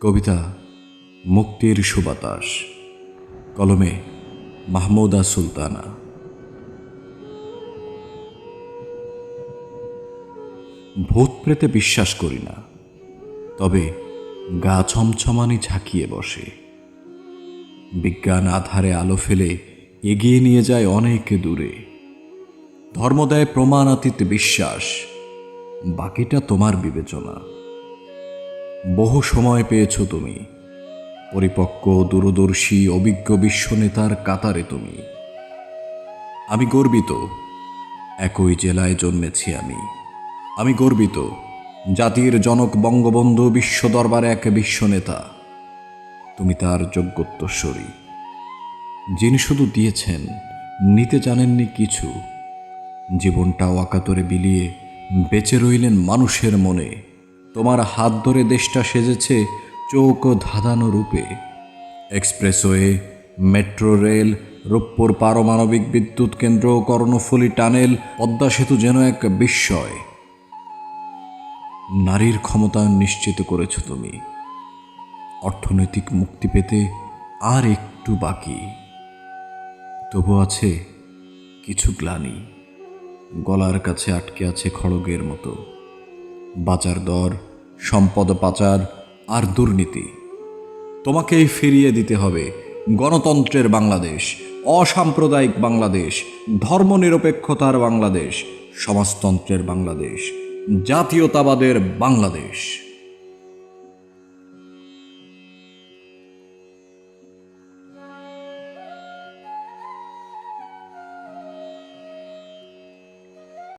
কবিতা মুক্তির সুবাতাস, কলমে মাহমুদা সুলতানা। ভূত প্রেতে বিশ্বাস করি না, তবে গা ছমছমানি ঝাঁকিয়ে বসে। বিজ্ঞান আধারে আলো ফেলে এগিয়ে নিয়ে যায় অনেক দূরে। ধর্ম দেয় প্রমাণাতীত বিশ্বাস, বাকিটা তোমার বিবেচনা। বহু সময় পেয়েছ তুমি। পরিপক্ক, দূরদর্শী, অভিজ্ঞ বিশ্বনেতার কাতারে তুমি। আমি গর্বিত, একই জেলায় জন্মেছি আমি। আমি গর্বিত, জাতির জনক বঙ্গবন্ধু বিশ্ব দরবারে এক বিশ্বনেতা। তুমি তার যোগ্যোত্তরস্বরী। যিনি শুধু দিয়েছেন, নিতে জানেননি কিছু। জীবনটা অকাতরে বিলিয়ে বেঁচে রইলেন মানুষের মনে। তোমার হাত ধরে দেশটা সেজেছে চৌক ধাঁধানো রূপে। এক্সপ্রেসওয়ে, মেট্রো রেল, রূপপুর পারমাণবিক বিদ্যুৎ কেন্দ্র, কর্ণফুলী টানেল, পদ্মা সেতু যেন এক বিস্ময়। নারীর ক্ষমতায়ন নিশ্চিত করেছ তুমি। অর্থনৈতিক মুক্তি পেতে আর একটু বাকি। তবু আছে কিছু গ্লানি। গলার কাছে আটকে আছে খড়গের মতো। বাজার দর, সম্পদ পাচার আর দুর্নীতি। তোমাকেই ফিরিয়ে দিতে হবে গণতন্ত্রের বাংলাদেশ, অসাম্প্রদায়িক বাংলাদেশ, ধর্মনিরপেক্ষতার বাংলাদেশ, সমাজতন্ত্রের বাংলাদেশ, জাতীয়তাবাদের বাংলাদেশ।